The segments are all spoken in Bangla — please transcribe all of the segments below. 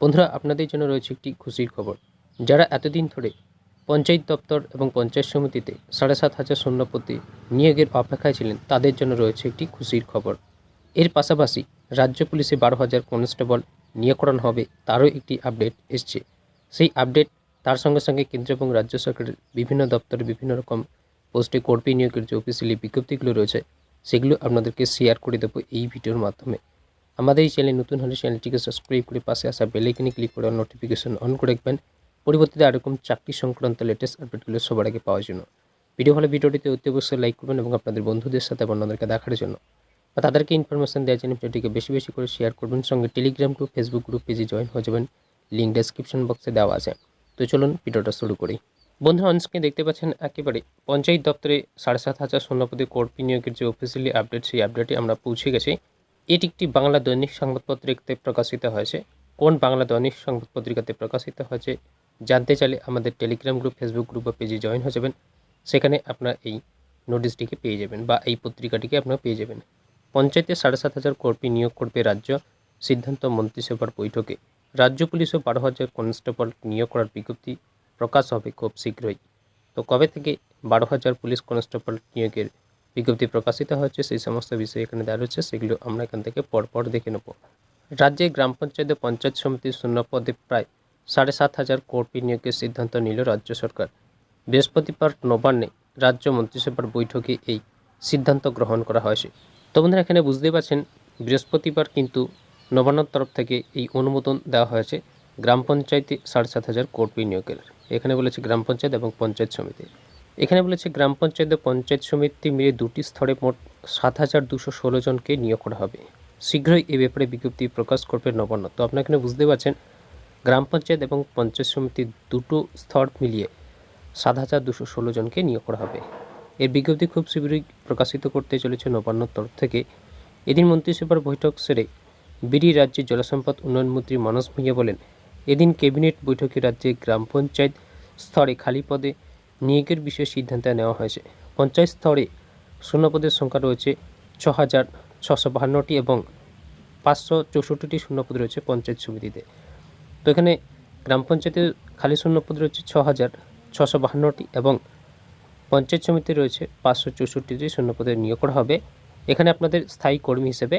বন্ধুরা, আপনাদের জন্য রয়েছে একটি খুশির খবর। যারা এতদিন ধরে পঞ্চায়েত দপ্তর এবং পঞ্চায়েত সমিতিতে সাড়ে সাত হাজার শূন্যপতি নিয়োগের অপেক্ষায় ছিলেন, তাদের জন্য রয়েছে একটি খুশির খবর। এর পাশাপাশি রাজ্য পুলিশে বারো হাজার কনস্টেবল নিয়োগ করানো হবে, তারও একটি আপডেট এসছে। সেই আপডেট তার সঙ্গে সঙ্গে কেন্দ্র এবং রাজ্য সরকারের বিভিন্ন দপ্তরে বিভিন্ন রকম পোস্টে কর্মী নিয়োগের যে অফিসিয়ালি বিজ্ঞপ্তিগুলো রয়েছে, সেগুলো আপনাদেরকে শেয়ার করে দেবো এই ভিডিওর মাধ্যমে। আমাদের এই চ্যানেল নতুন হলে চ্যানেলটিকে সাবস্ক্রাইব করে পাশে আসা বেলাইকনে ক্লিক করে নোটিফিকেশন অন করে রাখবেন। পরিবর্তিতে এরকম চাকরি সংক্রান্ত লেটেস্ট আপডেটগুলো সবার আগে পাওয়ার জন্য। ভিডিও ভালো ভিডিওটিতে অতি অবশ্যই লাইক করবেন এবং আপনাদের বন্ধুদের সাথে অন্যদেরকে দেখার জন্য। বা তাদেরকে ইনফরমেশন দেওয়ার জন্য ভিডিওটিকে বেশি বেশি করে শেয়ার করবেন। সঙ্গে টেলিগ্রাম গ্রুপ ফেসবুক গ্রুপ পেজে জয়েন হয়ে যাবেন। লিঙ্ক ডেসক্রিপশন বক্সে দেওয়া আছে। তো চলুন ভিডিওটা শুরু করি। বন্ধুরা অনস্ক্রিনে দেখতে পাচ্ছেন একেবারে পঞ্চায়েত দপ্তরে সাড়ে সাত হাজার শূন্যপদে কর্মী নিয়োগের যে অফিসিয়ালি আপডেট সেই আপডেটে আমরা পৌঁছে গেছি। এটি একটি বাংলা দৈনিক সংবাদপত্রিকাতে প্রকাশিত হয়েছে। কোন বাংলা দৈনিক সংবাদপত্রিকাতে প্রকাশিত হয়েছে জানতে চাইলে আমাদের টেলিগ্রাম গ্রুপ ফেসবুক গ্রুপ বা পেজে জয়েন হয়ে যাবেন। সেখানে আপনার এই নোটিশটিকে পেয়ে যাবেন বা এই পত্রিকাটিকে আপনারা পেয়ে যাবেন। পঞ্চায়েতে সাড়ে সাত হাজার কর্মী নিয়োগ করবে রাজ্য সিদ্ধান্ত মন্ত্রিসভার বৈঠকে। রাজ্য পুলিশও বারো হাজার কনস্টেবল নিয়োগ করার বিজ্ঞপ্তি প্রকাশ হবে খুব শীঘ্রই। তো কবে থেকে বারো হাজার পুলিশ কনস্টেবল নিয়োগের বিজ্ঞপ্তি প্রকাশিত হচ্ছে, সেই সমস্ত বিষয় এখানে দেওয়া রয়েছে, সেগুলো আমরা এখান থেকে পরপর দেখে নেব। রাজ্যে গ্রাম পঞ্চায়েতে পঞ্চায়েত সমিতির শূন্য পদে প্রায় সাড়ে সাত হাজার কর্মী নিয়োগের সিদ্ধান্ত নিল রাজ্য সরকার। বৃহস্পতিবার নবান্নে রাজ্য মন্ত্রিসভার বৈঠকে এই সিদ্ধান্ত গ্রহণ করা হয়েছে। তো বন্ধুরা, এখানে বুঝতেই পারছেন, বৃহস্পতিবার কিন্তু নবান্নর তরফ থেকে এই অনুমোদন দেওয়া হয়েছে গ্রাম পঞ্চায়েতে সাড়ে সাত হাজার কর্মী নিয়োগের। এখানে বলেছে গ্রাম পঞ্চায়েত এবং পঞ্চায়েত সমিতি। এখানে বলেছে গ্রাম পঞ্চায়েত ও পঞ্চায়েত সমিতি মিলে দুটি স্তরে মোট সাত হাজার দুশো ষোলো জনকে নিয়োগ করা হবে। শীঘ্রই এ ব্যাপারে বিজ্ঞপ্তি প্রকাশ করবে নবান্ন। তো আপনারা এখানে বুঝতে পারছেন, গ্রাম পঞ্চায়েত এবং পঞ্চায়েত সমিতির দুটো স্তর মিলিয়ে সাত হাজার দুশো ষোলো জনকে নিয়োগ করা হবে। এর বিজ্ঞপ্তি খুব শীঘ্রই প্রকাশিত করতে চলেছে নবান্নর তরফ থেকে। এদিন মন্ত্রিসভার বৈঠক সেরে বিডি রাজ্যের জলসম্পদ উন্নয়ন মন্ত্রী মানস ভূঁইয়া বলেন, এদিন ক্যাবিনেট বৈঠকে রাজ্যে গ্রাম পঞ্চায়েত স্তরে খালি পদে নিয়োগের বিষয়ে সিদ্ধান্ত নেওয়া হয়েছে। পঞ্চায়েত স্তরে শূন্যপদের সংখ্যা রয়েছে ছ হাজার ছশো বাহান্নটি এবং পাঁচশো চৌষট্টিটি শূন্যপদ রয়েছে পঞ্চায়েত সমিতিতে। তো এখানে গ্রাম পঞ্চায়েতের খালি শূন্যপদ রয়েছে ছ হাজার ছশো বাহান্নটি এবং পঞ্চায়েত সমিতি রয়েছে পাঁচশো চৌষট্টিটি শূন্যপদে নিয়োগ করা হবে। এখানে আপনাদের স্থায়ী কর্মী হিসেবে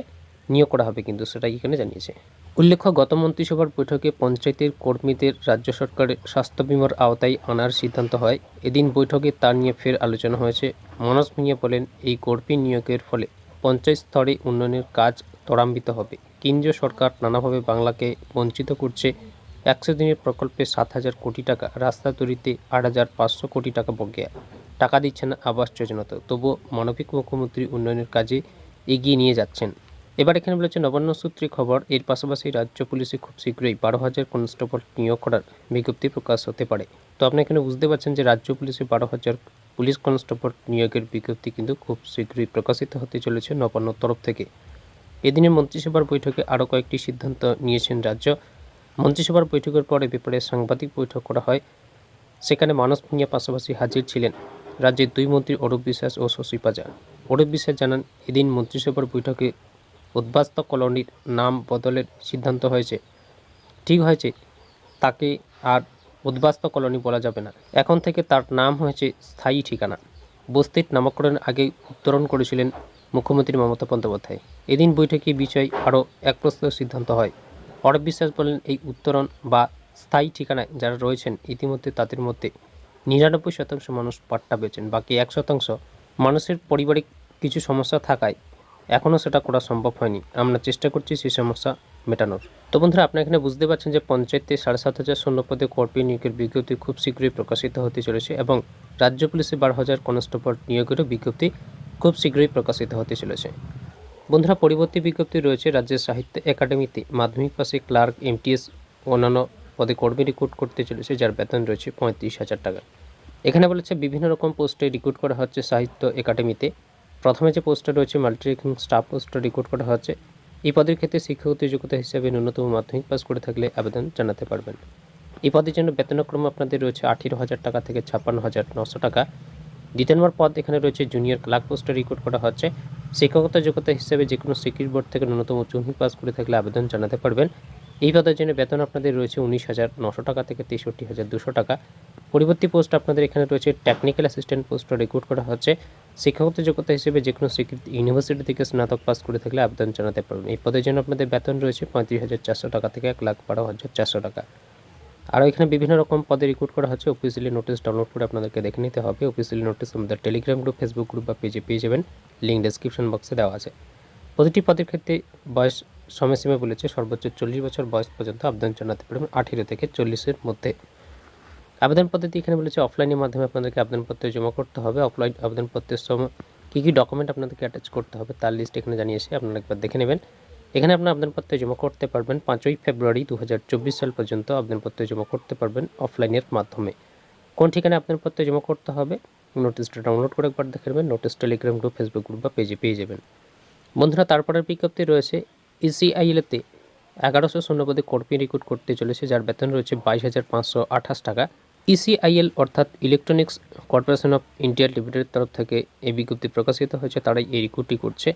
নিয়োগ করা হবে কিন্তু সেটাই এখানে জানিয়েছে? উল্লেখ্য, গত মন্ত্রিসভার বৈঠকে পঞ্চায়েতের কর্মীদের রাজ্য সরকারের স্বাস্থ্য বিমার আওতায় আনার সিদ্ধান্ত হয়। এদিন বৈঠকে তা নিয়ে ফের আলোচনা হয়েছে। মনোজ মিয়া বলেন, এই কর্মী নিয়োগের ফলে পঞ্চায়েত স্তরে উন্নয়নের কাজ ত্বরান্বিত হবে। কেন্দ্রীয় সরকার নানাভাবে বাংলাকে বঞ্চিত করছে। একশো দিনের প্রকল্পে সাত হাজার কোটি টাকা, রাস্তা তৈরিতে আট হাজার পাঁচশো কোটি টাকা বকেয়া। টাকা দিচ্ছে না আবাস যোজনাতে তবুও মানবিক মুখ্যমন্ত্রী উন্নয়নের কাজে এগিয়ে নিয়ে যাচ্ছেন। এবার এখানে বলেছে, নবান্ন সূত্রে খবর, এর পাশাপাশি রাজ্য পুলিশে খুব শীঘ্রই বারো হাজার কনস্টেবল নিয়োগ করার বিজ্ঞপ্তি প্রকাশ হতে পারে। তো আপনি এখানে বুঝতে পারছেন যে, রাজ্য পুলিশে বারো হাজার পুলিশ কনস্টেবল নিয়োগের বিজ্ঞপ্তি কিন্তু খুব শীঘ্রই প্রকাশিত হতে চলেছে নবান্নর তরফ থেকে। এদিনের মন্ত্রিসভার বৈঠকে আরও কয়েকটি সিদ্ধান্ত নিয়েছেন রাজ্য। মন্ত্রিসভার বৈঠকের পরে ব্যাপারে সাংবাদিক বৈঠক করা হয়। সেখানে মানস ভূঁইয়া পাশাপাশি হাজির ছিলেন রাজ্যের দুই মন্ত্রী অরূপ বিশ্বাস ও শশী পাজা অরূপ বিশ্বাস জানান, এদিন মন্ত্রিসভার বৈঠকে উদ্বাস্ত কলোনির নাম বদলের সিদ্ধান্ত হয়েছে। ঠিক হয়েছে, তাকে আর উদ্বাস্ত কলোনি বলা যাবে না। এখন থেকে তার নাম হয়েছে স্থায়ী ঠিকানা। বস্তির নামকরণের আগে উত্তরণ করেছিলেন মুখ্যমন্ত্রী মমতা বন্দ্যোপাধ্যায়। এদিন বৈঠকে বিষয় আরও এক প্রস্তাব সিদ্ধান্ত হয়। অরব বিশ্বাস বলেন, এই উত্তরণ বা স্থায়ী ঠিকানায় যারা রয়েছেন, ইতিমধ্যে তাদের মধ্যে নিরানব্বই শতাংশ মানুষ পাট্টা পেয়েছেন বাকি এক শতাংশ মানুষের পারিবারিক কিছু সমস্যা থাকায় এখনও সেটা করা সম্ভব হয়নি। আমরা চেষ্টা করছি সেই সমস্যা মেটানোর। তো বন্ধুরা আপনি এখানে বুঝতে পারছেন যে পঞ্চায়েতে সাড়ে সাত হাজার শূন্য পদে কর্মী নিয়োগের বিজ্ঞপ্তি খুব শীঘ্রই প্রকাশিত হতে চলেছে এবং রাজ্য পুলিশে বারো হাজার কনস্টেবল নিয়োগেরও বিজ্ঞপ্তি খুব শীঘ্রই প্রকাশিত হতে চলেছে। বন্ধুরা, পরবর্তী বিজ্ঞপ্তি রয়েছে রাজ্যের সাহিত্য একাডেমিতে। মাধ্যমিক পাশে ক্লার্ক, এমটিএস, অন্যান্য পদে কর্মী রিক্রুট করতে চলেছে, যার বেতন রয়েছে পঁয়ত্রিশ হাজার টাকা। এখানে বলেছে, বিভিন্ন রকম পোস্টে রিক্রুট করা হচ্ছে সাহিত্য একাডেমিতে। প্রথমে যে পোস্টটা রয়েছে মাল্টিরেকিং স্টাফ পোস্টটা রিক্রুট করা হচ্ছে এই পদের ক্ষেত্রে শিক্ষাগত যোগ্যতা হিসেবে ন্যূনতম মাধ্যমিক পাস করে থাকলে আবেদন জানাতে পারবেন। এই পদের জন্য বেতনক্রম আপনাদের রয়েছে আঠেরো হাজার টাকা থেকে ছাপ্পান্ন হাজার নশো টাকা। দ্বিতীয় নম্বর পদ এখানে রয়েছে জুনিয়র ক্লার্ক পোস্টে রিক্রুট করা হচ্ছে শিক্ষকতা যোগ্যতা হিসেবে যে কোনো সিকিউর বোর্ড থেকে ন্যূনতম মাধ্যমিক পাস করে থাকলে আবেদন জানাতে পারবেন। এই পদের জন্য বেতন আপনাদের রয়েছে উনিশ হাজার নশো টাকা থেকে তেষট্টি হাজার দুশো টাকা। পরিবর্তী পোস্ট আপনাদের এখানে রয়েছে টেকনিক্যাল অ্যাসিস্ট্যান্ট পোস্টও রিক্রুট করা হচ্ছে। শিক্ষাগত যোগ্যতা হিসেবে যে কোনো ইউনিভার্সিটি থেকে স্নাতক পাস করে থাকলে আবেদন জানাতে পারবেন। এই পদের জন্য আপনাদের বেতন রয়েছে পঁয়ত্রিশ হাজার চারশো টাকা থেকে এক লাখ বারো হাজার চারশো টাকা। আরও এখানে বিভিন্ন রকম পদে রিক্রুট করা হচ্ছে। অফিসিয়ালি নোটিস ডাউনলোড করে আপনাদেরকে দেখে নিতে হবে। অফিসিয়ালি নোটিস আমাদের টেলিগ্রাম গ্রুপ ফেসবুক গ্রুপ বা পেজে পেয়ে যাবেন। লিঙ্ক ডেসক্রিপশন বক্সে দেওয়া আছে। প্রতিটি পদের ক্ষেত্রে বয়স সময়সীমা বলেছে সর্বোচ্চ চল্লিশ বছর বয়স পর্যন্ত আবেদন জানাতে পারবেন। আঠেরো থেকে চল্লিশের মধ্যে। আবেদন পদ্ধতি এখানে বলেছে অফলাইনের মাধ্যমে আপনাদেরকে আবেদনপত্র জমা করতে হবে। অফলাইন আবেদনপত্রের সময় কী কী ডকুমেন্ট আপনাদেরকে অ্যাটাচ করতে হবে তার লিস্ট এখানে জানিয়েছে, আপনারা একবার দেখে নেবেন। এখানে আপনার আবেদনপত্র জমা করতে পারবেন পাঁচই ফেব্রুয়ারি দু হাজার চব্বিশ সাল পর্যন্ত আবেদনপত্র জমা করতে পারবেন অফলাইনের মাধ্যমে। কোন ঠিকানায় আবেদনপত্র জমা করতে হবে? নোটিশটা ডাউনলোড করে একবার দেখে নেবেন, notice Telegram group Facebook group বা পেজে পেয়ে যাবেন। বন্ধুরা, তারপরের বিজ্ঞপ্তি রয়েছে E ইসিআইএলতে এগারোশো শূন্যপদে কর্মী রিক্রুট করতে চলেছে, যার বেতন রয়েছে বাইশ হাজার পাঁচশো আঠাশ টাকা। ইসিআইএল অর্থাৎ ইলেকট্রনিক্স কর্পোরেশন অফ ইন্ডিয়া লিমিটেডের তরফ থেকে এই বিজ্ঞপ্তি প্রকাশিত হয়েছে, তারাই এই রিক্রুটটি করছে।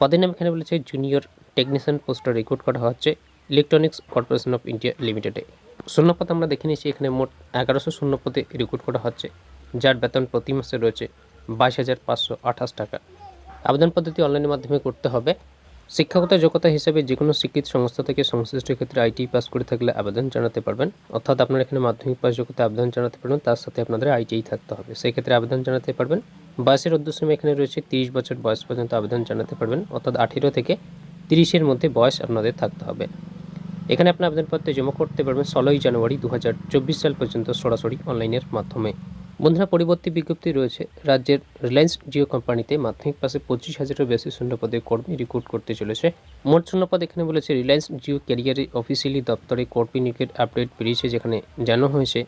পদের নাম এখানে বলেছে, জুনিয়র টেকনিশিয়ান পোস্টে রিক্রুট করা হচ্ছে ইলেকট্রনিক্স কর্পোরেশন অফ ইন্ডিয়া লিমিটেডে। শূন্যপদ আমরা দেখে নিয়েছি এখানে মোট এগারোশো শূন্যপদে রিক্রুট করা হচ্ছে, যার বেতন প্রতি মাসে রয়েছে বাইশ হাজার পাঁচশো আঠাশ টাকা। আবেদন পদ্ধতি অনলাইনের মাধ্যমে করতে হবে। শিক্ষাগত যোগ্যতা হিসেবে যে কোনো স্বীকৃত সংস্থা থেকে সংশ্লিষ্ট ক্ষেত্রে আইটি পাস করে থাকলে আবেদন জানাতে পারবেন। অর্থাৎ আপনার এখানে মাধ্যমিক পাস যোগ্যতা আবেদন জানাতে পারবেন, তার সাথে আপনাদের আইটিআই থাকতে হবে। সেই ক্ষেত্রে আবেদন জানাতে পারবেন। বয়সের উদ্দেশ্যে এখানে রয়েছে তিরিশ বছর বয়স পর্যন্ত আবেদন জানাতে পারবেন। অর্থাৎ আঠেরো থেকে তিরিশের মধ্যে বয়স আপনাদের থাকতে হবে। এখানে আপনার আবেদনপত্রে জমা করতে পারবেন ষোলোই জানুয়ারি দু হাজার চব্বিশ সাল পর্যন্ত সরাসরি অনলাইনের মাধ্যমে। বন্ধুরা, পরিবর্তী বিজ্ঞপ্তি রয়েছে, রাজ্যের রিলায়েন্স জিও কোম্পানিতে মাধ্যমিক পাশে পঁচিশ হাজারের বেশি শূন্যপদে কর্মী রিক্রুট করতে চলেছে। মোট শূন্যপদ এখানে বলেছে, রিলায়েন্স জিও ক্যারিয়ারে অফিসিয়ালি দপ্তরে কর্মী নিয়োগের আপডেট বেরিয়েছে, যেখানে জানানো হয়েছে,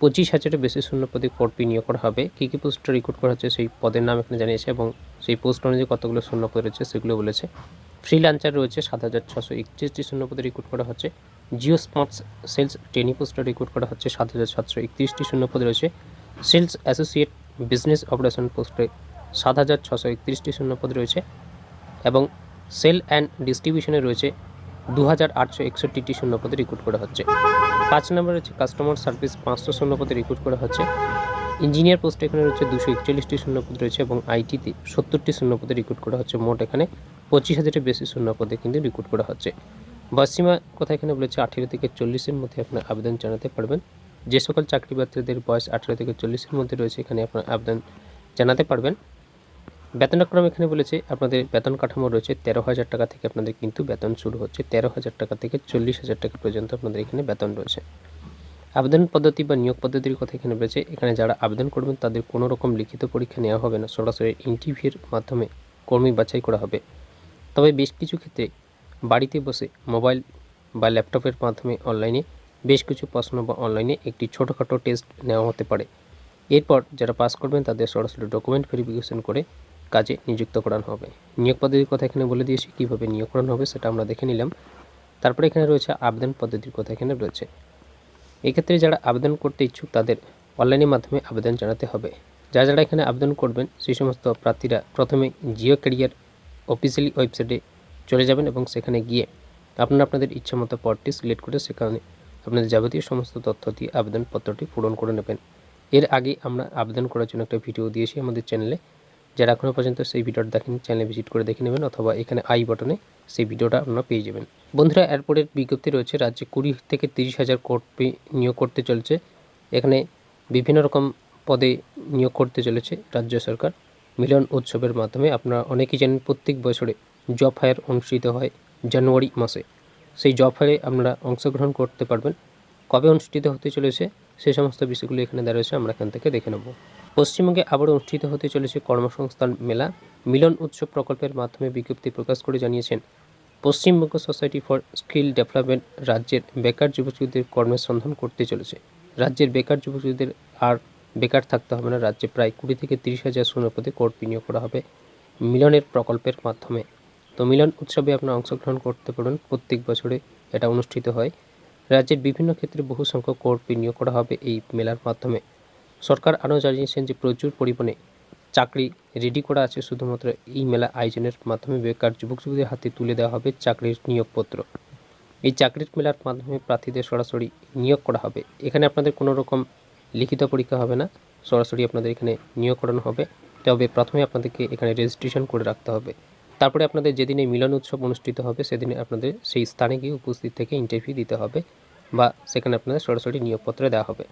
পঁচিশ হাজারের বেশি শূন্যপদে কর্মী নিয়োগ করা হবে। কী কী পোস্টে রিক্রুট করা হচ্ছে সেই পদের নাম এখানে জানিয়েছে এবং সেই পোস্ট অনুযায়ী কতগুলো শূন্যপদ রয়েছে সেগুলো বলেছে। ফ্রিলান্সার রয়েছে সাত হাজার ছশো একত্রিশটি শূন্যপদে রিক্রুট করা হচ্ছে। জিও স্মার্ট সেলস ট্রেনিং পোস্টে রিক্রুট করা হচ্ছে সাত হাজার সাতশো একত্রিশটি শূন্যপদ রয়েছে। সেলস অ্যাসোসিয়েট বিজনেস অপারেশন পোস্টে সাত হাজার ছশো একত্রিশটি শূন্যপদ রয়েছে এবং সেল অ্যান্ড ডিস্ট্রিবিউশনে রয়েছে দু হাজার আটশো একষট্টিটি শূন্যপদে রিক্রুট করা হচ্ছে। পাঁচ নম্বর রয়েছে কাস্টমার সার্ভিস পাঁচশো শূন্যপদে রিক্রুট করা হচ্ছে। ইঞ্জিনিয়ার পোস্টে এখানে রয়েছে দুশো একচল্লিশটি শূন্যপদ রয়েছে এবং আইটিতে সত্তরটি শূন্যপদে রিক্রুট করা হচ্ছে। মোট এখানে পঁচিশ হাজারের বেশি শূন্যপদে কিন্তু রিক্রুট করা হচ্ছে। বয়সীমা কথা এখানে বলেছে, আঠেরো থেকে চল্লিশের মধ্যে আপনার আবেদন জানাতে পারবেন। যে সকল চাকরি প্রার্থীদের বয়স আঠেরো থেকে চল্লিশের মধ্যে রয়েছে, এখানে আপনার আবেদন জানাতে পারবেন। বেতনক্রম এখানে বলেছে, আপনাদের বেতন কাঠামো রয়েছে তেরো হাজার টাকা থেকে আপনাদের কিন্তু বেতন শুরু হচ্ছে, তেরো হাজার টাকা থেকে চল্লিশ হাজার টাকা পর্যন্ত আপনাদের এখানে বেতন রয়েছে। আবেদন পদ্ধতি বা নিয়োগ পদ্ধতির কথা এখানে রয়েছে এখানে যারা আবেদন করবেন তাদের কোনো রকম লিখিত পরীক্ষা নেওয়া হবে না, সরাসরি ইন্টারভিউর মাধ্যমে কর্মী বাছাই করা হবে। তবে বেশ কিছু ক্ষেত্রে বাড়িতে বসে মোবাইল বা ল্যাপটপের মাধ্যমে অনলাইনে বেশ কিছু প্রশ্ন বা অনলাইনে একটি ছোটোখাটো টেস্ট নেওয়া হতে পারে। এরপর যারা পাস করবেন তাদের সরাসরি ডকুমেন্ট ভেরিফিকেশন করে কাজে নিযুক্ত করানো হবে। নিয়োগ পদ্ধতির কথা এখানে বলে দিয়েছি, কীভাবে নিয়োগ করানো হবে সেটা আমরা দেখে নিলাম। তারপরে এখানে রয়েছে আবেদন পদ্ধতির কথা এখানে রয়েছে। এক্ষেত্রে যারা আবেদন করতে ইচ্ছুক তাদের অনলাইনের মাধ্যমে আবেদন জানাতে হবে। যা যারা এখানে আবেদন করবেন, সেই সমস্ত প্রার্থীরা প্রথমে জিও ক্যারিয়ার অফিসিয়ালি ওয়েবসাইটে চলে যাবেন এবং সেখানে গিয়ে আপনারা আপনাদের ইচ্ছা মতো পদটি সিলেক্ট করে সেখানে আপনাদের যাবতীয় সমস্ত তথ্য দিয়ে আবেদনপত্রটি পূরণ করে নেবেন। এর আগে আমরা আবেদন করার জন্য একটা ভিডিও দিয়েছি আমাদের চ্যানেলে যারা এখনও পর্যন্ত সেই ভিডিওটা দেখেন চ্যানেলে ভিজিট করে দেখে নেবেন অথবা এখানে আই বটনে সেই ভিডিওটা আপনারা পেয়ে যাবেন। বন্ধুরা, এরপরের বিজ্ঞপ্তি রয়েছে, রাজ্যে কুড়ি থেকে তিরিশ হাজার কর্মী নিয়োগ করতে চলেছে। এখানে বিভিন্ন রকম পদে নিয়োগ করতে চলেছে রাজ্য সরকার। মিলন উৎসবের মাধ্যমে আপনারা অনেকেই জানেন প্রত্যেক বছরে জব ফায়ার অনুষ্ঠিত হয় জানুয়ারি মাসে। সেই জব ফায়ারে আপনারা অংশগ্রহণ করতে পারবেন। কবে অনুষ্ঠিত হতে চলেছে সেই সমস্ত বিষয়গুলো এখানে দেওয়া রয়েছে, আমরা এখান থেকে দেখে নেব। পশ্চিমবঙ্গে আবারও অনুষ্ঠিত হতে চলেছে কর্মসংস্থান মেলা। মিলন উৎসব প্রকল্পের মাধ্যমে বিজ্ঞপ্তি প্রকাশ করে জানিয়েছেন, Paschimbanga society for skill development রাজ্যের বেকার যুবকদের কর্মের সন্ধান করতে চলেছে। রাজ্যের বেকার যুবকদের আর বেকার থাকতে হবে না। রাজ্যে প্রায় কুড়ি থেকে তিরিশ হাজার শূন্যপদে কোর্ট বিনিয়োগ করা হবে মিলনের প্রকল্পের মাধ্যমে। তো মিলন উৎসবে আপনারা অংশগ্রহণ করতে পারেন প্রত্যেক বছরে এটা অনুষ্ঠিত হয়। রাজ্যের বিভিন্ন ক্ষেত্রে বহু সংখ্যক কোর্ট বিনিয়োগ করা হবে এই মেলার মাধ্যমে। সরকার আরও জানিয়েছেন যে প্রচুর পরিমাণে চাকরি রেডি করা আছে। শুধুমাত্র এই মেলা আয়োজনের মাধ্যমে বেকার যুবক যুবতীদের হাতে তুলে দেওয়া হবে চাকরির নিয়োগপত্র। এই চাকরির মেলার মাধ্যমে প্রার্থীদের সরাসরি নিয়োগ করা হবে। এখানে আপনাদের কোনো রকম লিখিত পরীক্ষা হবে না, সরাসরি আপনাদের এখানে নিয়োগ হবে। তবে প্রথমে আপনাদেরকে এখানে রেজিস্ট্রেশন করে রাখতে হবে। তারপরে আপনাদের যেদিনে মিলন উৎসব অনুষ্ঠিত হবে, সেদিনে আপনাদের সেই স্থানে গিয়ে উপস্থিত থেকে ইন্টারভিউ দিতে হবে বা সেখানে আপনাদের সরাসরি নিয়োগপত্র দেওয়া হবে।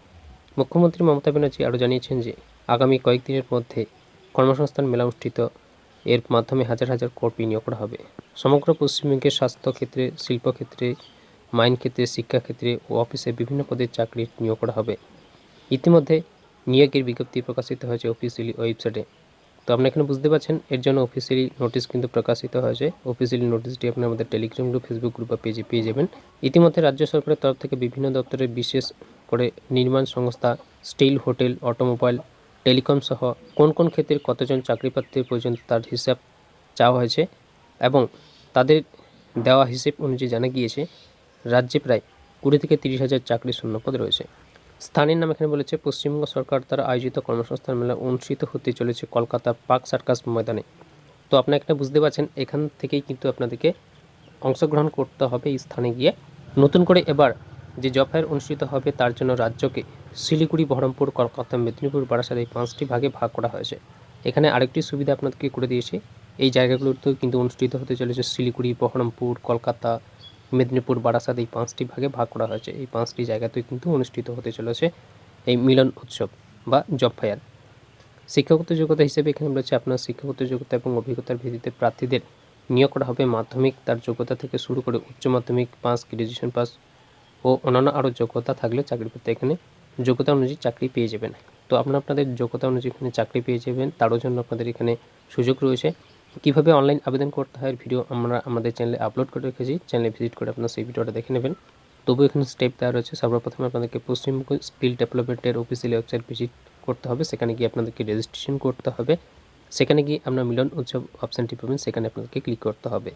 মুখ্যমন্ত্রী মমতা ব্যানার্জি আরও জানিয়েছেন যে, আগামী কয়েকদিনের মধ্যে কর্মসংস্থান মেলা অনুষ্ঠিত, এর মাধ্যমে হাজার হাজার কর্মী নিয়োগ করা হবে। সমগ্র পশ্চিমবঙ্গের স্বাস্থ্যক্ষেত্রে, শিল্পক্ষেত্রে মাইন ক্ষেত্রে শিক্ষাক্ষেত্রে ও অফিসে বিভিন্ন পদের চাকরির নিয়োগ করা হবে। ইতিমধ্যে নিয়োগের বিজ্ঞপ্তি প্রকাশিত হয়েছে অফিসিয়ালি ওয়েবসাইটে তো আপনি এখানে বুঝতে পারছেন, এর জন্য অফিসিয়ালি নোটিশ কিন্তু প্রকাশিত হয়েছে। অফিসিয়ালি নোটিশটি আপনি আমাদের টেলিগ্রাম গ্রুপ ফেসবুক গ্রুপ বা পেজে পেয়ে যাবেন। ইতিমধ্যে রাজ্য সরকারের তরফ থেকে বিভিন্ন দপ্তরে বিশেষ করে নির্মাণ সংস্থা স্টিল হোটেল, অটোমোবাইল, টেলিকম সহ কোন কোন ক্ষেত্রে কতজন চাকরি প্রয়োজন তার হিসাব চাওয়া হয়েছে এবং তাদের দেওয়া হিসেব অনুযায়ী জানা গিয়েছে, রাজ্যে প্রায় কুড়ি থেকে তিরিশ হাজার চাকরি শূন্যপদ রয়েছে। স্থানীয় নাম এখানে বলেছে, পশ্চিমবঙ্গ সরকার দ্বারা আয়োজিত কর্মসংস্থান মেলা অনুষ্ঠিত হতে চলেছে কলকাতা পার্ক সার্কাস ময়দানে। তো আপনারা এখানে বুঝতে পারছেন, এখান থেকেই কিন্তু আপনাদেরকে অংশগ্রহণ করতে হবে এই স্থানে গিয়ে। নতুন করে এবার যে জব ফায়ার অনুষ্ঠিত হবে তার জন্য রাজ্যকে শিলিগুড়ি, বহরমপুর, কলকাতা, মেদিনীপুর, বারাসাত এই পাঁচটি ভাগে ভাগ করা হয়েছে। এখানে আরেকটি সুবিধা আপনাদেরকে করে দিয়েছে, এই জায়গাগুলোতেও কিন্তু অনুষ্ঠিত হতে চলেছে শিলিগুড়ি, বহরমপুর, কলকাতা মেদিনীপুর বারাসাত এই পাঁচটি ভাগে ভাগ করা হয়েছে। এই পাঁচটি জায়গাতেই কিন্তু অনুষ্ঠিত হতে চলেছে এই মিলন উৎসব বা জব ফায়ার। শিক্ষাগত যোগ্যতা হিসেবে এখানে রয়েছে আপনার শিক্ষাগত যোগ্যতা এবং অভিজ্ঞতার ভিত্তিতে প্রার্থীদের নিয়োগ করা হবে। মাধ্যমিক তার যোগ্যতা থেকে শুরু করে উচ্চ মাধ্যমিক পাস, গ্রাজুয়েশন পাস ও অন্যান্য আরও যোগ্যতা থাকলে চাকরি পেতে এখানে যোগ্যতা অনুযায়ী চাকরি পেয়ে যাবেন। তো আপনারা আপনাদের যোগ্যতা অনুযায়ী এখানে চাকরি পেয়ে যাবেন। তারও জন্য আপনাদের এখানে সুযোগ রয়েছে। কীভাবে অনলাইন আবেদন করতে হয় ভিডিও আমরা আমাদের চ্যানেলে আপলোড করে রেখেছি। চ্যানেলে ভিজিট করে আপনারা সেই ভিডিওটা দেখে নেবেন। তবু এখানে স্টেপ দেওয়া রয়েছে। সর্বপ্রথমে আপনাদেরকে পশ্চিমবঙ্গ স্কিল ডেভেলপমেন্টের অফিসিয়াল ওয়েবসাইট ভিজিট করতে হবে। সেখানে গিয়ে আপনাদেরকে রেজিস্ট্রেশন করতে হবে। সেখানে গিয়ে আপনার মিলন উৎসব অপশানটি পাবেন। সেখানে আপনাদেরকে ক্লিক করতে হবে।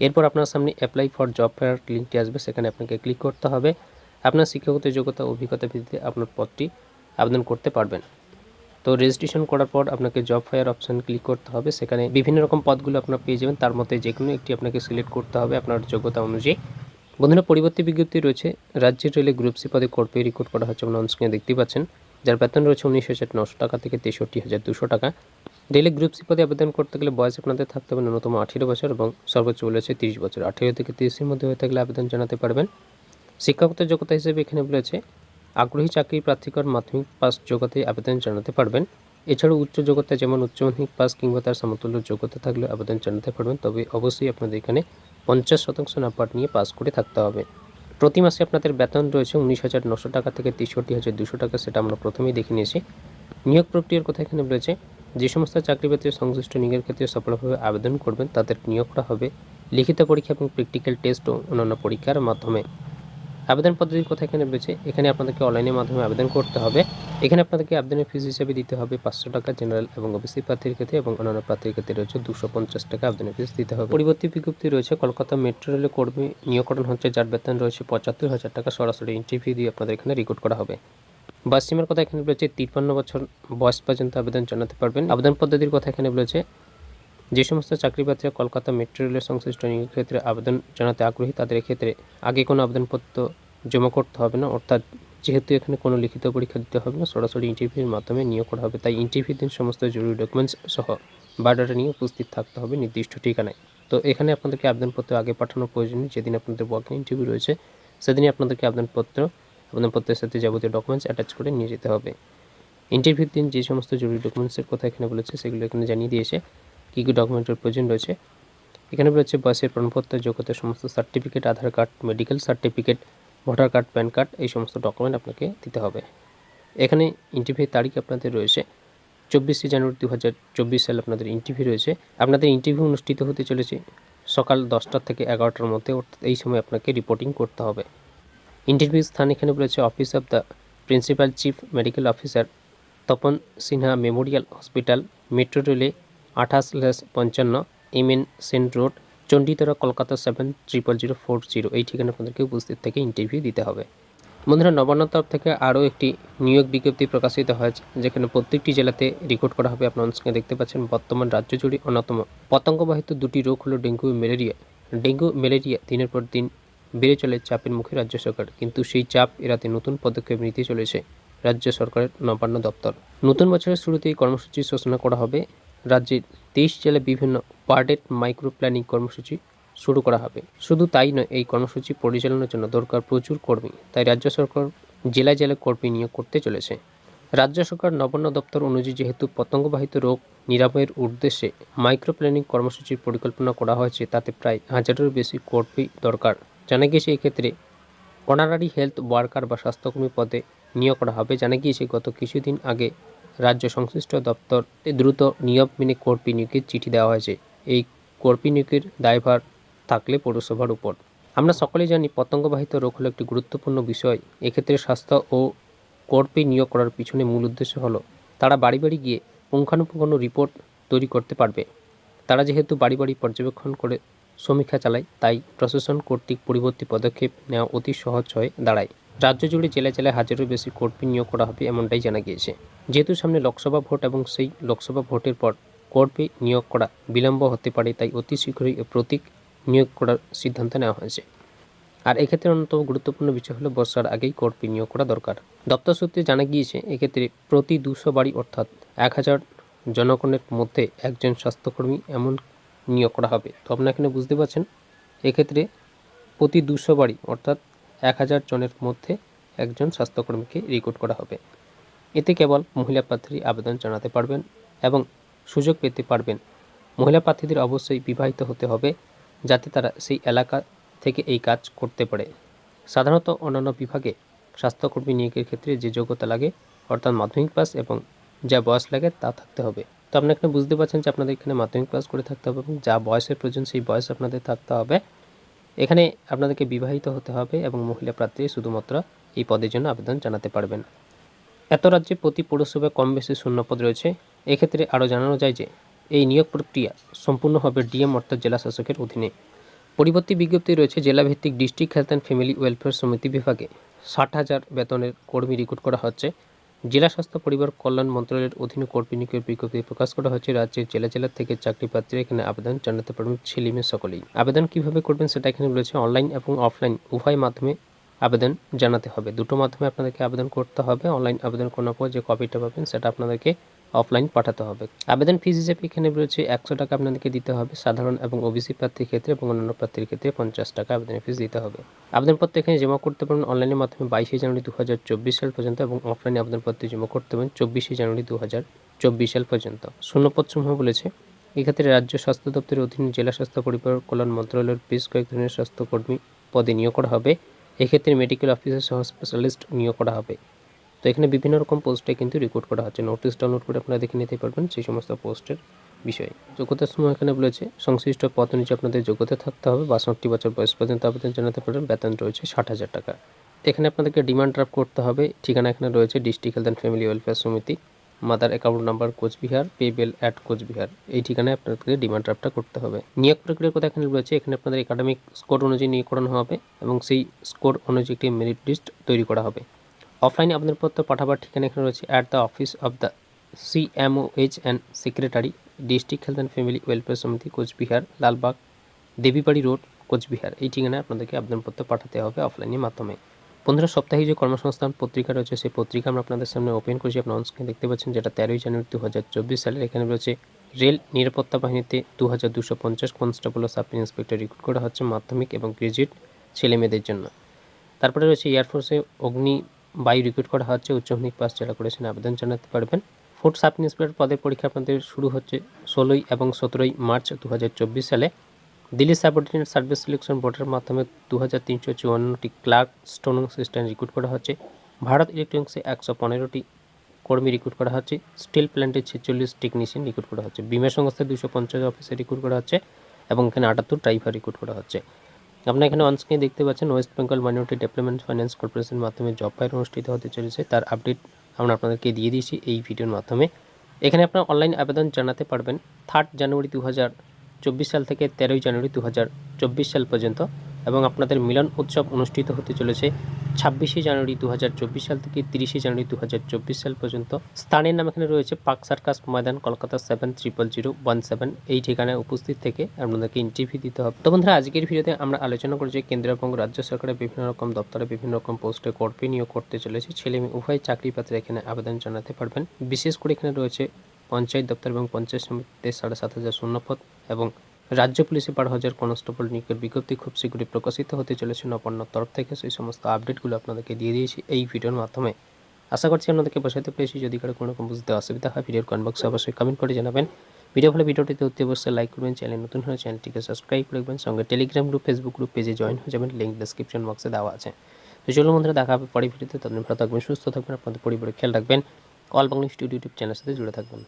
এরপর আপনার সামনে অ্যাপ্লাই ফর জব ফেয়ার লিঙ্কটি আসবে। সেখানে আপনাকে ক্লিক করতে হবে। আপনার শিক্ষাগত যোগ্যতা, অভিজ্ঞতা ভিত্তিতে আপনার পদটি আবেদন করতে পারবেন। তো রেজিস্ট্রেশন করার পর আপনাকে জব ফায়ার অপশান ক্লিক করতে হবে। সেখানে বিভিন্ন রকম পদগুলো আপনার পেয়ে যাবেন। তার মধ্যে যে কোনো একটি আপনাকে সিলেক্ট করতে হবে আপনার যোগ্যতা অনুযায়ী। বন্ধুরা, পরিবর্তী বিজ্ঞপ্তি রয়েছে। রাজ্যের রেলে গ্রুপ সি পদে কোর্ট পে রেকর্ড করা হচ্ছে আপনার অনস্ক্রিনে দেখতেই পাচ্ছেন। যার বেতন রয়েছে উনিশ হাজার নশো টাকা থেকে তেষট্টি হাজার দুশো টাকা। রেলে গ্রুপ সি পদে আবেদন করতে গেলে বয়স আপনাদের থাকতে হবে ন্যূনতম আঠেরো বছর এবং সর্বোচ্চ বলেছে তিরিশ বছর। আঠেরো থেকে তিরিশের মধ্যে হয়ে থাকলে আবেদন জানাতে পারবেন। শিক্ষাগত যোগ্যতা হিসেবে এখানে বলেছে আগ্রহী চাকরি প্রার্থীকর মাধ্যমিক পাস যোগ্যতায় আবেদন জানাতে পারবেন। এছাড়াও উচ্চ যোগ্যতা যেমন উচ্চ মাধ্যমিক পাস কিংবা তার সমতুল্য যোগ্যতা থাকলে আবেদন জানাতে পারবেন, তবে অবশ্যই আপনাদের এখানে পঞ্চাশ শতাংশ নাম্বার নিয়ে পাস করে থাকতে হবে। প্রতি মাসে আপনাদের বেতন রয়েছে উনিশ হাজার নশো টাকা থেকে তেষট্টি হাজার দুশো টাকা, সেটা আমরা প্রথমেই দেখে নিয়েছি। নিয়োগ প্রক্রিয়ার কথা এখানে রয়েছে, যে সমস্ত চাকরি ক্ষেত্রে সংশ্লিষ্ট নিয়োগের ক্ষেত্রে সফলভাবে আবেদন করবেন, তাদের নিয়োগ করা হবে লিখিত পরীক্ষা এবং প্র্যাকটিক্যাল টেস্ট ও অন্যান্য পরীক্ষার মাধ্যমে। আবেদন পদ্ধতি কথা এখানে রয়েছে? এখানে আপনাদেরকে অনলাইনের মাধ্যমে আবেদন করতে হবে। এখানে আপনাদেরকে আবেদনের ফিস হিসেবে দিতে হবে পাঁচশো টাকা জেনারেল এবং ওবিসি প্রার্থীর ক্ষেত্রে এবং অন্যান্য প্রার্থীর ক্ষেত্রে রয়েছে দুশো পঞ্চাশ টাকা আবেদনের ফিস দিতে হবে। পরিবর্তী বিজ্ঞপ্তি রয়েছে, কলকাতা মেট্রো রেলে কর্মী নিয়োগকরণ হচ্ছে যার বেতন রয়েছে পঁচাত্তর হাজার টাকা। সরাসরি ইন্টারভিউ দিয়ে আপনাদের এখানে রেকর্ড করা হবে। বাস সিমের কথা এখানে রয়েছে, তিপ্পান্ন বছর বয়স পর্যন্ত আবেদন জানাতে পারবেন। আবেদন পদ্ধতির কথা এখানে রয়েছে যে সমস্ত চাকরি প্রার্থীরা কলকাতা মেট্রো রেলের সংশ্লিষ্ট নিয়োগের ক্ষেত্রে আবেদন জানাতে আগ্রহী, তাদের ক্ষেত্রে আগে কোনো আবেদনপত্র জমা করতে হবে না। অর্থাৎ যেহেতু এখানে কোনো লিখিত পরীক্ষা দিতে হবে না, সরাসরি ইন্টারভিউর মাধ্যমে নিয়োগ করা হবে। তাই ইন্টারভিউ দিন সমস্ত জরুরি ডকুমেন্টস সহ বায়োডাটা নিয়ে উপস্থিত থাকতে হবে নির্দিষ্ট ঠিকানায়। তো এখানে আপনাদেরকে আবেদনপত্র আগে পাঠানোর প্রয়োজন যেদিন আপনাদের ওয়াকিং ইন্টারভিউ রয়েছে, সেদিনই আপনাদেরকে আবেদনপত্র, আবেদনপত্রের সাথে যাবতীয় ডকুমেন্টস অ্যাটাচ করে নিয়ে যেতে হবে। ইন্টারভিউর দিন যে সমস্ত জরুরি ডকুমেন্টসের কথা এখানে বলেছে, সেগুলো এখানে জানিয়ে দিয়েছে। কী কী ডকুমেন্টের প্রয়োজন রয়েছে? এখানে রয়েছে বয়সের প্রমাণপত্র, যোগ্যতার সমস্ত certificate Aadhaar card medical certificate voter card PAN card এই সমস্ত ডকুমেন্ট আপনাকে দিতে হবে। এখানে ইন্টারভিউ তারিখ আপনাদের রয়েছে। চব্বিশে জানুয়ারি দু সালে আপনাদের ইন্টারভিউ রয়েছে। আপনাদের ইন্টারভিউ অনুষ্ঠিত হতে চলেছে সকাল দশটা থেকে এগারোটার মধ্যে, অর্থাৎ এই সময় আপনাকে রিপোর্টিং করতে হবে। ইন্টারভিউ স্থান এখানে রয়েছে office of the principal chief medical officer Tapan Sinha memorial hospital metro রেলে আঠাশ ল্যাস পঞ্চান্ন M N Sen road Chanditala Kolkata seven triple zero four zero এই ঠিকানা আপনাদেরকে উপস্থিত থেকে ইন্টারভিউ দিতে হবে। বন্ধুরা, নবান্ন তরফ থেকে আরও একটি নিয়োগ বিজ্ঞপ্তি প্রকাশিত হয়েছে, যেখানে প্রত্যেকটি জেলাতে রেকর্ড করা হবে। আপনার অনস্ক্রিনে দেখতে পাচ্ছেন, বর্তমান রাজ্য জুড়ে অন্যতম পতঙ্গবাহিত দুটি রোগ হলো ডেঙ্গু ম্যালেরিয়া। ডেঙ্গু ম্যালেরিয়া দিনের পর দিন বেড়ে চলে চাপের মুখে রাজ্য সরকার, কিন্তু সেই চাপ এড়াতে নতুন পদক্ষেপ নিতে চলেছে রাজ্য সরকারের নবান্ন দপ্তর। নতুন বছরের শুরুতেই কর্মসূচি ঘোষণা করা হবে রাজ্যের তেইশ জেলায় বিভিন্ন পার্টেড মাইক্রো প্ল্যানিং কর্মসূচি শুরু করা হবে। শুধু তাই নয়, এই কর্মসূচি পরিচালনার জন্য দরকার প্রচুর কর্মী। তাই রাজ্য সরকার জেলায় জেলায় কর্মী নিয়োগ করতে চলেছে। রাজ্য সরকার নবান্ন দপ্তর অনুযায়ী যেহেতু পতঙ্গবাহিত রোগ নিরাময়ের উদ্দেশ্যে মাইক্রো প্ল্যানিং কর্মসূচির পরিকল্পনা করা হয়েছে, তাতে প্রায় হাজারেরও বেশি কর্মী দরকার। জানা গিয়েছে এক্ষেত্রে অনারারি হেলথ ওয়ার্কার বা স্বাস্থ্যকর্মী পদে নিয়োগ করা হবে। জানা গিয়েছে গত কিছুদিন আগে রাজ্য সংশ্লিষ্ট দপ্তরতে দ্রুত নিয়োগ মেনে কর্মী নিয়োগের চিঠি দেওয়া হয়েছে। এই কর্মী নিয়োগের দায়ভার থাকলে পৌরসভার উপর। আমরা সকলেই জানি পতঙ্গবাহিত রোগ হলো একটি গুরুত্বপূর্ণ বিষয়। এক্ষেত্রে স্বাস্থ্য ও কর্মী নিয়োগ করার পিছনে মূল উদ্দেশ্য হলো, তারা বাড়ি বাড়ি গিয়ে পুঙ্খানুপুঙ্খানু রিপোর্ট তৈরি করতে পারবে। তারা যেহেতু বাড়ি বাড়ি পর্যবেক্ষণ করে সমীক্ষা চালায়, তাই প্রশাসন কর্তৃক পরিবর্তী পদক্ষেপ নেওয়া অতি সহজ হয়ে দাঁড়ায়। রাজ্য জুড়ে জেলায় জেলায় হাজারেরও বেশি কর্মী নিয়োগ করা হবে এমনটাই জানা গিয়েছে। যেহেতু সামনে লোকসভা ভোট এবং সেই লোকসভা ভোটের পর কর্মী নিয়োগ করা বিলম্ব হতে পারে, তাই অতি শীঘ্রই প্রতীক নিয়োগ করার সিদ্ধান্ত নেওয়া হয়েছে। আর এক্ষেত্রে অন্যতম গুরুত্বপূর্ণ বিষয় হলো বর্ষার আগেই কর্মী নিয়োগ করা দরকার। দপ্তর সূত্রে জানা গিয়েছে, এক্ষেত্রে প্রতি দুশো বাড়ি অর্থাৎ এক হাজার জনগণের মধ্যে একজন স্বাস্থ্যকর্মী এমন নিয়োগ করা হবে। তো আপনারা এখানে বুঝতে পারছেন, এক্ষেত্রে প্রতি দুশো বাড়ি অর্থাৎ এক হাজার জনের মধ্যে একজন স্বাস্থ্যকর্মীকে রিক্রুট করা হবে। এতে কেবল মহিলা প্রার্থী আবেদন জানাতে পারবেন এবং সুযোগ পেতে পারবেন। মহিলা প্রার্থীদের অবশ্যই বিবাহিত হতে হবে যাতে তারা সেই এলাকা থেকে এই কাজ করতে পারে। সাধারণত অন্যান্য বিভাগে স্বাস্থ্যকর্মী নিয়োগের ক্ষেত্রে যে যোগ্যতা লাগে, অর্থাৎ মাধ্যমিক পাস এবং যা বয়স লাগে তা থাকতে হবে। তো আপনি এখানে বুঝতে পারছেন যে আপনাদের এখানে মাধ্যমিক পাস করে থাকতে হবে এবং যা বয়সের প্রয়োজন সেই বয়স আপনাদের থাকতে হবে। এখানে আপনাদেরকে বিবাহিত হতে হবে এবং মহিলা প্রার্থী শুধুমাত্র এই পদের জন্য আবেদন জানাতে পারবেন। এত রাজ্যে প্রতি পৌরসভায় কম বেশি শূন্যপদ রয়েছে। এক্ষেত্রে আরও জানানো যায় যে, এই নিয়োগ প্রক্রিয়া সম্পূর্ণ হবে ডিএম অর্থাৎ জেলা শাসকের অধীনে। পরিবর্তী বিজ্ঞপ্তি রয়েছে, জেলাভিত্তিক district health and family welfare Samiti বিভাগে ষাট হাজার বেতনের কর্মী রিক্রুট করা হচ্ছে। জেলা স্বাস্থ্য পরিবার কল্যাণ মন্ত্রণালয়ের অধীনে কর্মী বিজ্ঞপ্তি প্রকাশ করা হয়েছে। রাজ্যের জেলা জেলা থেকে চাকরি প্রার্থীরা এখানে আবেদন জানাতে পারবেন ছেলে মেয়ে সকলেই। আবেদন কীভাবে করবেন সেটা এখানে বলেছে অনলাইন এবং অফলাইন। উভয় মাধ্যমে আবেদন জানাতে হবে। দুটো মাধ্যমে আপনাদেরকে আবেদন করতে হবে। অনলাইন আবেদন করার পর যে কপিটা পাবেন সেটা আপনাদেরকে অফলাইন পাঠাতে হবে। আবেদন ফিস হিসেবে এখানে রয়েছে একশো টাকা আপনাদেরকে দিতে হবে সাধারণ এবং ওবিসি প্রার্থীর ক্ষেত্রে এবং অন্যান্য প্রার্থীর ক্ষেত্রে পঞ্চাশ টাকা আবেদনের ফিস দিতে হবে। আবেদনপত্র এখানে জমা করতে পারেন অনলাইনের মাধ্যমে বাইশে জানুয়ারি দু হাজার চব্বিশ সাল পর্যন্ত এবং অফলাইনে আবেদনপত্র জমা করতে পারেন চব্বিশে জানুয়ারি দু হাজার চব্বিশ সাল পর্যন্ত। শূন্যপদ সমূহ বলেছে, এক্ষেত্রে রাজ্য স্বাস্থ্য দপ্তরের অধীনে জেলা স্বাস্থ্য পরিবার কল্যাণ মন্ত্রণালয়ের বেশ কয়েক ধরনের স্বাস্থ্যকর্মী পদে নিয়োগ করা হবে। এক্ষেত্রে মেডিকেল অফিসার সহ স্পেশালিস্ট নিয়োগ করা হবে। তো এখানে বিভিন্ন রকম পোস্টে কিন্তু রেকর্ড করা হচ্ছে। নোটিশ ডাউনলোড করে আপনারা দেখে নিতে পারবেন সেই সমস্ত পোস্টের বিষয়ে। যোগ্যতার সময় এখানে বলেছে, সংশ্লিষ্ট পদ অনুযায়ী আপনাদের যোগ্যতা থাকতে হবে বাষট্টি বছর বয়স পর্যন্ত আবেদন জানাতে পারবেন বেতন রয়েছে ষাট হাজার টাকা। এখানে আপনাদেরকে ডিমান্ড ড্রাফট করতে হবে। ঠিকানা এখানে রয়েছে district health and family welfare Samiti mother account number Coochbehar payable at Coochbehar. এই ঠিকানায় আপনাদেরকে ডিমান্ড ড্রাফটটা করতে হবে। নিয়োগ প্রক্রিয়ার কথা এখানে রয়েছে এখানে আপনাদের একাডেমিক স্কোর অনুযায়ী নিয়োগ করানো হবে এবং সেই স্কোর অনুযায়ী একটি মেরিট লিস্ট তৈরি করা হবে। অফলাইনে আবেদনপত্র পাঠাবার ঠিকানা এখানে রয়েছে at the office of the CMOH and secretary district health and family welfare Samiti, Coochbehar, Lalbag, Debibari road Coochbehar. এই ঠিকানায় আপনাদেরকে আবেদনপত্র পাঠাতে হবে অফলাইনের মাধ্যমে। পনেরো সপ্তাহে যে কর্মসংস্থান পত্রিকা রয়েছে, সেই পত্রিকা আমরা আপনাদের সামনে ওপেন করেছি। আপনার অনস্ক্রিনে দেখতে পাচ্ছেন যেটা তেরোই জানুয়ারি দু হাজার চব্বিশ সালের। এখানে রয়েছে রেল নিরাপত্তা বাহিনীতে দু হাজার দুশো পঞ্চাশ কনস্টেবল ও সাব ইন্সপেক্টর রিক্রুট করা হচ্ছে মাধ্যমিক এবং গ্রাজুয়েট ছেলে মেয়েদের জন্য। তারপরে রয়েছে এয়ারফোর্সে অগ্নি বায়ু রিক্রুট করা হচ্ছে, উচ্চ মাধ্যমিক পাস যারা করেছেন, আবেদন জানাতে পারবেন। ফুড সাব ইন্সপেক্টর পদের পরীক্ষা আপনাদের শুরু হচ্ছে ষোলোই এবং সতেরোই মার্চ দু সালে। দিল্লি সাবঅর্ডিনেট সার্ভিস সিলেকশন বোর্ডের মাধ্যমে দু হাজার তিনশো চুয়ান্নটি ক্লার্ক স্টোনিং সিস্টেম রিক্রুট করা হচ্ছে। ভারত ইলেকট্রনিক্সে একশো পনেরোটি কর্মী রিক্রুট করা হচ্ছে। স্টিল প্ল্যান্টে ছেচল্লিশ টেকনিশিয়ান রিক্রুট করা হচ্ছে। বিমা সংস্থায় দুশো পঞ্চাশ অফিসে রিক্রুট করা হচ্ছে এবং এখানে আটাত্তর ড্রাইভার রিক্রুট করা হচ্ছে। আপনারা এখানে অনস্ক্রিনে দেখতে পাচ্ছেন West Bengal minority development finance কর্পোরেশনের মাধ্যমে জব ফায়ার অনুষ্ঠিত হতে চলেছে। তার আপডেট আমরা আপনাদেরকে দিয়ে দিয়েছি এই ভিডিওর মাধ্যমে। এখানে আপনার অনলাইন আবেদন জানাতে পারবেন। থার্ড জানুয়ারি দু হাজার চব্বিশ সাল থেকে তেরোই জানুয়ারি দু হাজার চব্বিশ সাল পর্যন্ত। এবং আপনাদের মিলন উৎসব অনুষ্ঠিত হতে চলেছে ছাব্বিশে জানুয়ারি দু হাজার চব্বিশ সাল থেকে তিরিশে জানুয়ারি দু হাজার চব্বিশ সাল পর্যন্ত। স্থানের নাম এখানে রয়েছে Park Circus Maidan, Kolkata seven triple zero one seven. এই ঠিকানায় উপস্থিত থেকে আপনাদেরকে ইন্টারভিউ দিতে হবে। তো বন্ধুরা, আজকের ভিডিওতে আমরা আলোচনা করেছি কেন্দ্র এবং রাজ্য সরকারের বিভিন্ন রকম দপ্তরে বিভিন্ন রকম পোস্টে কর্মী নিয়োগ করতে চলেছে। ছেলে মেয়ে উভয় চাকরি পাত্রে এখানে আবেদন জানাতে পারবেন। বিশেষ করে এখানে রয়েছে পঞ্চায়েত দপ্তর এবং পঞ্চায়েত সমিতিতে সাড়ে সাত হাজার শূন্যপদ এবং রাজ্য পুলিশে বারো হাজার কনস্টেবল নিয়োগের বিজ্ঞপ্তি খুব শীঘ্রই প্রকাশিত হতে চলেছে। নবান্নর তরফ থেকে সেই সমস্ত আপডেটগুলো আপনাদেরকে দিয়ে দিয়েছি এই ভিডিওর মাধ্যমে। আশা করছি আপনাদেরকে বোঝাতে পেরেছি। যদি কারও কোনো রকম বুঝতে অসুবিধা হয়, ভিডিওর কমেন্ট বক্সে অবশ্যই কমেন্ট করে জানাবেন। ভিডিও ভালো, ভিডিওটিতে অতি অবশ্যই লাইক করবেন। চ্যানেল নতুন হলে চ্যানেলটিকে সাবস্ক্রাইব করে রাখবেন। সঙ্গে টেলিগ্রাম গ্রুপ ফেসবুক গ্রুপ পেজে জয়েন হয়ে যাবেন। লিঙ্ক ডিসক্রিপশন বক্সে দেওয়া আছে। তো চলুন বন্ধুরা, দেখা হবে পরে ভিডিওতে। ততদিন ভালো থাকবেন, সুস্থ থাকবেন, আপনাদের পরিবারে খেয়াল রাখবেন। অল বাংলা স্টুডিও ইউটিউব চ্যানেলের সাথে জুড়ে থাকবেন।